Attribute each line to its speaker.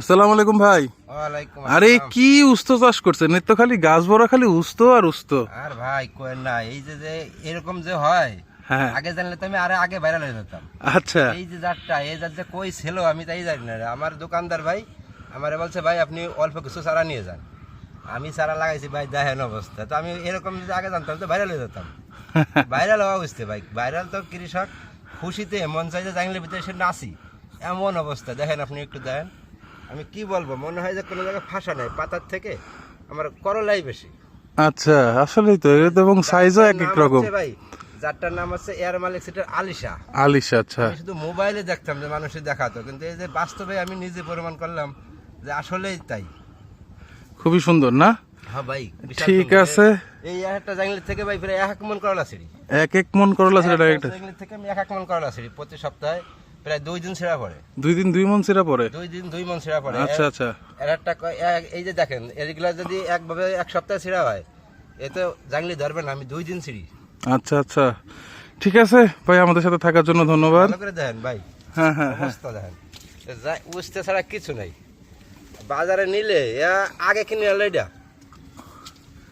Speaker 1: আসসালামু আলাইকুম ভাই। আরে কি উস্ত চাষ করছেন? তো খালি গাছ ভরা খালি উস্ত আর উস্ত।
Speaker 2: আর ভাই কোয়েন না এই যে যে এরকম যে হয়
Speaker 1: হ্যাঁ।
Speaker 2: আগে জানলে তো আমি আরে আগে ভাইরাল হয়ে যেতাম।
Speaker 1: আচ্ছা।
Speaker 2: এই যে জাতটা এই জাত যে কই ছিল আমি তাই জানি না আমার দোকানদার ভাই আমারে বলছে ভাই আপনি অল্প কিছু চারা নিয়ে যান। আমি চারা লাগাইছি ভাই দেখেন অবস্থা। তো আমি এরকম যদি আগে জানতাম তো ভাইরাল হয়ে যেতাম। ভাইরাল হওয়া বুঝতে ভাই। ভাইরাল তো কৃষক খুশিতে মন চাইতে জানলে ভিতরে সে নাচি। এমন অবস্থা। দেখেন আপনি একটু দেখেন। আমি কি বলব মনে হয় যে কোনো জায়গায় ফাঁসা নেই পাতার থেকে আমার করলাই বেশি।
Speaker 1: আচ্ছা আসলেই তো এর এবং সাইজও এক এক রকম।
Speaker 2: ভাই যারটার নাম হচ্ছে এয়ার মালিক সিটার আলিশা।
Speaker 1: আলিশা আচ্ছা।
Speaker 2: আমি শুধু মোবাইলে দেখতাম যে মানুষের দেখাতো কিন্তু এই যে বাস্তবে আমি নিজে প্রমাণ করলাম যে আসলেই তাই।
Speaker 1: খুবই সুন্দর না?
Speaker 2: হ্যাঁ ভাই
Speaker 1: ঠিক আছে।
Speaker 2: এই একটা জাংলি থেকে ভাই প্রায় এক মন করলা সিঁড়ি।
Speaker 1: এক এক মন করলা
Speaker 2: জাংলি থেকে আমি এক এক মন করলা সিঁড়ি প্রতি সপ্তাহে। প্রায় দুই দিন ছেঁড়া পড়ে।
Speaker 1: দুই দিন দুই মন সিরা পরে
Speaker 2: দুই দিন দুই মন ছেঁড়া পড়ে।
Speaker 1: আচ্ছা আচ্ছা।
Speaker 2: এর একটা এই যে দেখেন এগুলা যদি একভাবে এক সপ্তাহে ছেঁড়া হয় এ তো জাংলি ধরবে না আমি দুই দিন ছিঁড়ি।
Speaker 1: আচ্ছা আচ্ছা। ঠিক আছে ভাই আমাদের সাথে থাকার জন্য ধন্যবাদ।
Speaker 2: ভালো করে দেখেন ভাই।
Speaker 1: হ্যাঁ হ্যাঁ হ্যাঁ।
Speaker 2: দেখেন। উঠতে ছাড়া কিছু নাই। বাজারে নিলে আগে কিনে আনলো এটা।